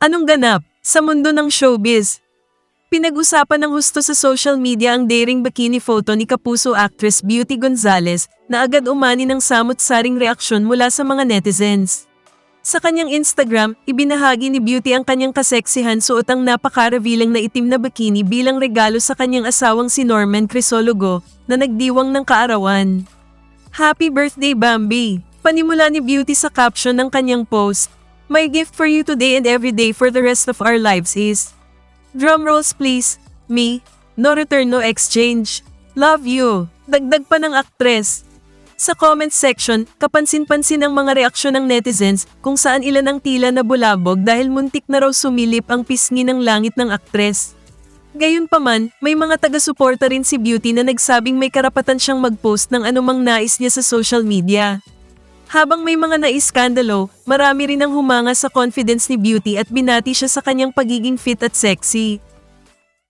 Anong ganap sa mundo ng showbiz? Pinag-usapan ng husto sa social media ang daring bikini photo ni kapuso actress Beauty Gonzalez na agad umani ng samot-saring reaksyon mula sa mga netizens. Sa kanyang Instagram, ibinahagi ni Beauty ang kanyang kaseksihan suot ang napaka-revealing na itim na bikini bilang regalo sa kanyang asawang si Norman Crisologo na nagdiwang ng kaarawan. Happy birthday Bambi! Panimula ni Beauty sa caption ng kanyang post, My gift for you today and every day for the rest of our lives is Drum rolls please. Me. No return, no exchange. Love you. Dagdag pa ng aktres. Sa comment section, kapansin-pansin ang mga reaksyon ng netizens kung saan ilan ang tila na bulabog dahil muntik na raw sumilip ang pisngi ng langit ng aktres. Gayunpaman, may mga taga-suporta rin si Beauty na nagsabing may karapatan siyang mag-post ng anumang nais niya sa social media. Habang may mga naiskandalo, marami rin ang humanga sa confidence ni Beauty at binati siya sa kanyang pagiging fit at sexy.